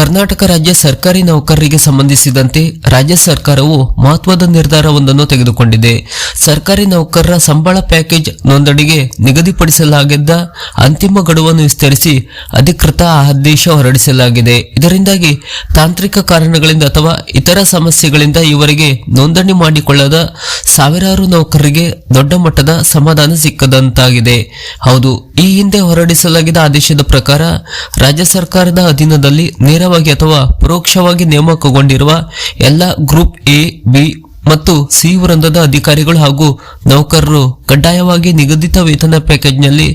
ಕರ್ನಾಟಕ ರಾಜ್ಯ ಸರ್ಕಾರಿ ನೌಕರರಿಗೆ ಸಂಬಂಧಿಸಿದಂತೆ ರಾಜ್ಯ ಸರ್ಕಾರವು ಮಹತ್ವದ ನಿರ್ಧಾರವೊಂದನ್ನು ತೆಗೆದುಕೊಂಡಿದೆ. ಸರ್ಕಾರಿ ನೌಕರರ ಸಂಬಳ ಪ್ಯಾಕೇಜ್ ನೋಂದಣಿಗೆ ನಿಗದಿಪಡಿಸಲಾಗಿದ್ದ ಅಂತಿಮ ಗಡುವನ್ನು ವಿಸ್ತರಿಸಿ ಅಧಿಕೃತ ಆದೇಶ ಹೊರಡಿಸಲಾಗಿದೆ. ಇದರಿಂದಾಗಿ ತಾಂತ್ರಿಕ ಕಾರಣಗಳಿಂದ ಅಥವಾ ಇತರ ಸಮಸ್ಯೆಗಳಿಂದ ಇವರಿಗೆ ನೋಂದಣಿ ಮಾಡಿಕೊಳ್ಳದ ಸಾವಿರಾರು ನೌಕರರಿಗೆ ದೊಡ್ಡ ಮಟ್ಟದ ಸಮಾಧಾನ ಸಿಕ್ಕದಂತಾಗಿದೆ. ಹೌದು, ಈ ಹಿಂದೆ ಹೊರಡಿಸಲಾಗಿದ್ದ ಆದೇಶದ ಪ್ರಕಾರ ರಾಜ್ಯ ಸರ್ಕಾರದ ಅಧೀನದಲ್ಲಿ ನೇರವಾಗಿ ಅಥವಾ ಪರೋಕ್ಷವಾಗಿ ನೇಮಕಗೊಂಡಿರುವ ಎಲ್ಲ ಗ್ರೂಪ್ ಎ, ಬಿ ಮತ್ತು ಸಿ ವೃಂದದ ಅಧಿಕಾರಿಗಳು ಹಾಗೂ ನೌಕರರು ಕಡ್ಡಾಯವಾಗಿ ನಿಗದಿತ ವೇತನ ಪ್ಯಾಕೇಜ್ನಲ್ಲಿ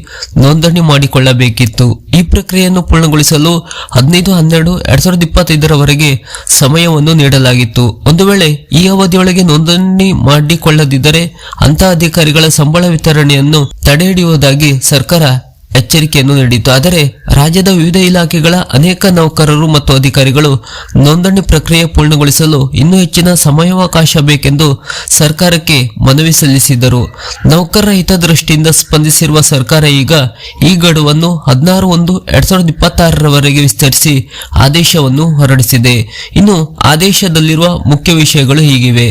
ನೋಂದಣಿ ಮಾಡಿಕೊಳ್ಳಬೇಕಿತ್ತು. ಈ ಪ್ರಕ್ರಿಯೆಯನ್ನು ಪೂರ್ಣಗೊಳಿಸಲು ಹದಿನೈದು, ಹನ್ನೆರಡು, ಎರಡ್ ಸಾವಿರದ ಇಪ್ಪತ್ತೈದರವರೆಗೆ ಸಮಯವನ್ನು ನೀಡಲಾಗಿತ್ತು. ಒಂದು ವೇಳೆ ಈ ಅವಧಿಯೊಳಗೆ ನೋಂದಣಿ ಮಾಡಿಕೊಳ್ಳದಿದ್ದರೆ ಅಂತ ಅಧಿಕಾರಿಗಳ ಸಂಬಳ ವಿತರಣೆಯನ್ನು ತಡೆಹಿಡಿಯುವುದಾಗಿ ಸರ್ಕಾರ ಎಚ್ಚರಿಕೆಯನ್ನು ನೀಡಿತು ಆದರೆ ರಾಜ್ಯದ ವಿವಿಧ ಇಲಾಖೆಗಳ ಅನೇಕ ನೌಕರರು ಮತ್ತು ಅಧಿಕಾರಿಗಳು ನೋಂದಣಿ ಪ್ರಕ್ರಿಯೆ ಪೂರ್ಣಗೊಳಿಸಲು ಇನ್ನೂ ಹೆಚ್ಚಿನ ಸಮಯಾವಕಾಶ ಬೇಕೆಂದು ಸರ್ಕಾರಕ್ಕೆ ಮನವಿ ಸಲ್ಲಿಸಿದರು. ನೌಕರರ ಹಿತದೃಷ್ಟಿಯಿಂದ ಸ್ಪಂದಿಸಿರುವ ಸರ್ಕಾರ ಈಗ ಈ ಗಡುವನ್ನು ಹದಿನಾರು ಒಂದು ಎರಡ್ ಸಾವಿರದ ಇಪ್ಪತ್ತಾರರವರೆಗೆ ವಿಸ್ತರಿಸಿ ಆದೇಶವನ್ನು ಹೊರಡಿಸಿದೆ. ಇನ್ನು ಆದೇಶದಲ್ಲಿರುವ ಮುಖ್ಯ ವಿಷಯಗಳು ಹೀಗಿವೆ.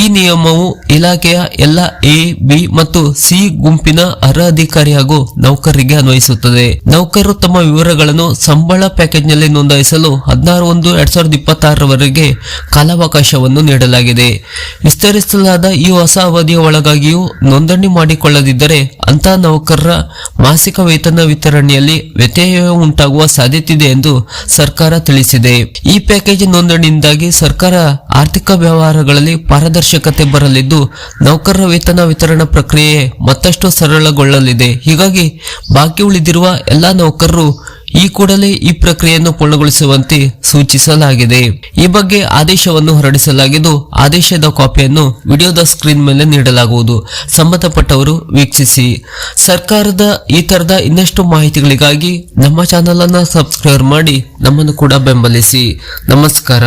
ಈ ನಿಯಮವು ಇಲಾಖೆಯ ಎಲ್ಲ ಎ, ಬಿ ಮತ್ತು ಸಿ ಗುಂಪಿನ ಅರ್ಹ ಅಧಿಕಾರಿ ಹಾಗೂ ನೌಕರರಿಗೆ ಅನ್ವಯಿಸುತ್ತದೆ. ನೌಕರರು ತಮ್ಮ ವಿವರಗಳನ್ನು ಸಂಬಳ ಪ್ಯಾಕೇಜ್ನಲ್ಲಿ ನೋಂದಾಯಿಸಲು ಹದಿನಾರು ಒಂದು ಎರಡ್ ಸಾವಿರದ ಇಪ್ಪತ್ತಾರರವರೆಗೆ ಕಾಲಾವಕಾಶವನ್ನು ನೀಡಲಾಗಿದೆ. ವಿಸ್ತರಿಸಲಾದ ಈ ಹೊಸ ಅವಧಿಯ ಒಳಗಾಗಿಯೂ ನೋಂದಣಿ ಮಾಡಿಕೊಳ್ಳದಿದ್ದರೆ ಅಂತಹ ನೌಕರರ ಮಾಸಿಕ ವೇತನ ವಿತರಣೆಯಲ್ಲಿ ವ್ಯತ್ಯಯ ಉಂಟಾಗುವ ಸಾಧ್ಯತೆ ಇದೆ ಎಂದು ಸರ್ಕಾರ ತಿಳಿಸಿದೆ. ಈ ಪ್ಯಾಕೇಜ್ ನೋಂದಣಿಯಿಂದಾಗಿ ಸರ್ಕಾರ ಆರ್ಥಿಕ ವ್ಯವಹಾರಗಳಲ್ಲಿ ಪಾರದರ್ಶಕತೆ ಬರಲಿದ್ದು, ನೌಕರರ ವೇತನ ವಿತರಣಾ ಪ್ರಕ್ರಿಯೆ ಮತ್ತಷ್ಟು ಸರಳಗೊಳ್ಳಲಿದೆ. ಹೀಗಾಗಿ ಬಾಕಿ ಉಳಿದಿರುವ ಎಲ್ಲಾ ನೌಕರರು ಈ ಕೂಡಲೇ ಈ ಪ್ರಕ್ರಿಯೆಯನ್ನು ಪೂರ್ಣಗೊಳಿಸುವಂತೆ ಸೂಚಿಸಲಾಗಿದೆ. ಈ ಬಗ್ಗೆ ಆದೇಶವನ್ನು ಹೊರಡಿಸಲಾಗಿದ್ದು, ಆದೇಶದ ಕಾಪಿಯನ್ನು ವಿಡಿಯೋದ ಸ್ಕ್ರೀನ್ ಮೇಲೆ ನೀಡಲಾಗುವುದು. ಸಂಬಂಧಪಟ್ಟವರು ವೀಕ್ಷಿಸಿ. ಸರ್ಕಾರದ ಈ ತರದ ಇನ್ನಷ್ಟು ಮಾಹಿತಿಗಳಿಗಾಗಿ ನಮ್ಮ ಚಾನೆಲ್ ಅನ್ನು ಸಬ್ಸ್ಕ್ರೈಬ್ ಮಾಡಿ ನಮ್ಮನ್ನು ಕೂಡ ಬೆಂಬಲಿಸಿ. ನಮಸ್ಕಾರ.